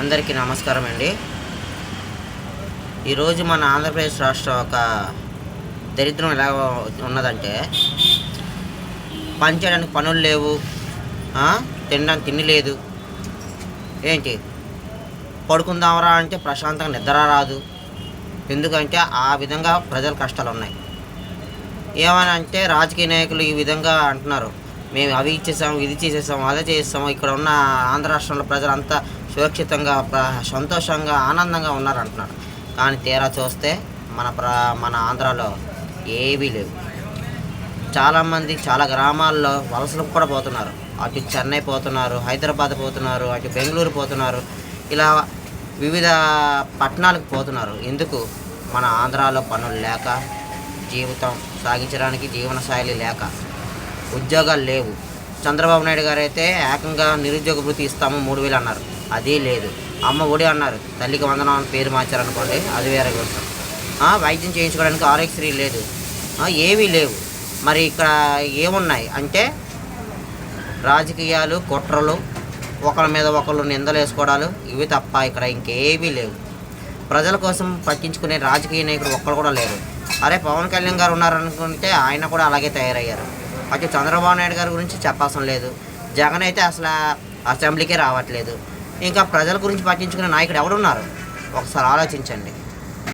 అందరికీ నమస్కారం అండి. ఈరోజు మన ఆంధ్రప్రదేశ్ రాష్ట్రం ఒక దరిద్రం ఎలా ఉన్నదంటే పని చేయడానికి పనులు లేవు తినడానికి తిండి లేదు. ఏంటి? పడుకుందామరా అంటే ప్రశాంతంగా నిద్ర రాదు. ఎందుకంటే ఆ విధంగా ప్రజల కష్టాలు ఉన్నాయి. ఏమని అంటే రాజకీయ నాయకులు ఈ విధంగా అంటున్నారు. మేము అవి ఇచ్చేసాము ఇది చేసేసాము అదే చేసేసాము. ఇక్కడ ఉన్న ఆంధ్ర రాష్ట్రంలో ప్రజలంతా సురక్షితంగా ప్ర- సంతోషంగా ఆనందంగా ఉన్నారంటున్నాడు కానీ తీరా చూస్తే మన ప్ర మన ఆంధ్రాలో ఏవీ లేవు. చాలామంది చాలా గ్రామాల్లో వలసలకు కూడా పోతున్నారు. అటు చెన్నై పోతున్నారు హైదరాబాద్ పోతున్నారు అటు బెంగళూరు పోతున్నారు. ఇలా వివిధ పట్టణాలకు పోతున్నారు. ఎందుకు? మన ఆంధ్రాలో పనులు లేక జీవితం సాగించడానికి జీవనశైలి లేక. ఉద్యోగాలు లేవు. చంద్రబాబు నాయుడు గారు అయితే ఏకంగా నిరుద్యోగ వృత్తి ఇస్తాము మూడు వేలు అన్నారు. అదీ లేదు. అమ్మ ఒడి అన్నారు. తల్లికి వందనం అని పేరు మార్చారనుకోండి అది వేరే విషయం. వైద్యం చేయించుకోవడానికి ఆరోగ్యశ్రీ లేదు. ఏవీ లేవు. మరి ఇక్కడ ఏమున్నాయి? అంటే రాజకీయాలు కుట్రలు ఒకరి మీద ఒకళ్ళు నిందలు వేసుకోవడాలు ఇవి తప్ప ఇక్కడ ఇంకేవీ లేవు. ప్రజల కోసం పట్టించుకునే రాజకీయ నాయకుడు ఒక్కరు కూడా లేరు అరే పవన్ కళ్యాణ్ గారు ఉన్నారనుకుంటే ఆయన కూడా అలాగే తయారయ్యారు. అయితే చంద్రబాబు నాయుడు గారి గురించి చెప్పాల్సిన లేదు. జగన్ అయితే అసలు అసెంబ్లీకే రావట్లేదు. ఇంకా ప్రజల గురించి పట్టించుకునే నాయకుడు ఎవడున్నారు? ఒకసారి ఆలోచించండి.